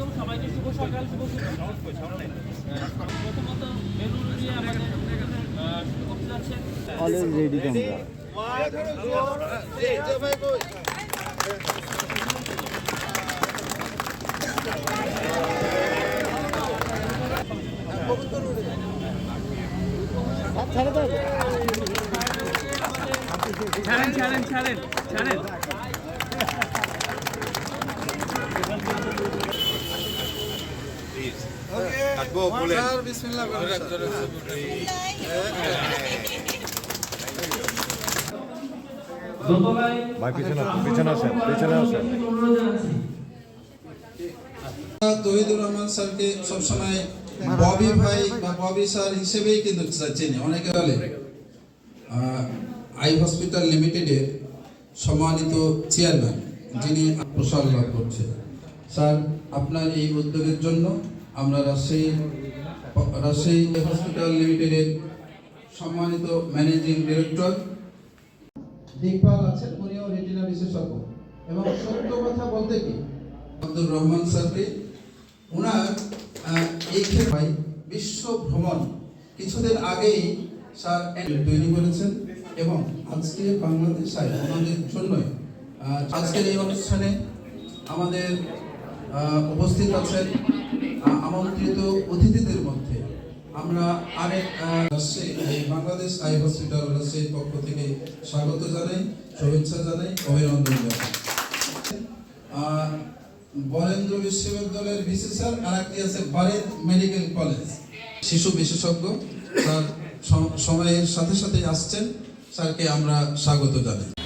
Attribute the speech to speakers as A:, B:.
A: আলাইকুম সবাইকে শুভ সকাল শুভ সকাল। প্রথমত বেলুন দিয়ে আমাদের শুরু করতে যাচ্ছেন
B: অলওয়েজ রেডি
A: ছাড়েন ছাড়েন ছাড়েন ছাড়েন
C: কাটবো বলেন।
A: দোতলায়
D: ভাই পিছনে পিছনে আসেন পিছনে আসেন।
E: তহিদুর রহমান স্যারকে সবসময় ববি ভাই বা ববি স্যার হিসেবেই কিন্তু চিনি অনেকে বলে। আই হসপিটাল লিমিটেডের সম্মানিত চেয়ারম্যান যিনি প্রসার লাভ করছে স্যার আপনার এই উদ্যোগের জন্য আমরা রাজশাহী রাজশাহী হসপিটাল লিমিটেডের সম্মানিত ম্যানেজিং ডিরেক্টর। দিকপাল আছেন উনিও রেটিনা বিশেষজ্ঞ। এবং সত্য কথা বলতে কি? আব্দুর রহমান স্যারকে ওনার এই ক্ষেত্রে বিশ্ব ভ্রমণ কিছুদিন আগেই স্যার তৈরি করেছেন এবং আজকে বাংলাদেশ আমাদের জন্যই আজকের এই অনুষ্ঠানে আমাদের উপস্থিত আছেন আমন্ত্রিত অতিথিদের মধ্যে আমরা আরেক বাংলাদেশ আই হসপিটাল রাজশাহীর পক্ষ থেকে স্বাগত জানাই, শুভেচ্ছা জানাই, অভিনন্দন বরেন্দ্র বিশ্ববিদ্যালয়ের ভিসি আর একটি আছে বারেদ মেডিকেল কলেজ। শিশু বিশেষজ্ঞ স্যার সময়ের সাথে সাথে আসছেন। স্যারকে আমরা স্বাগত জানাই।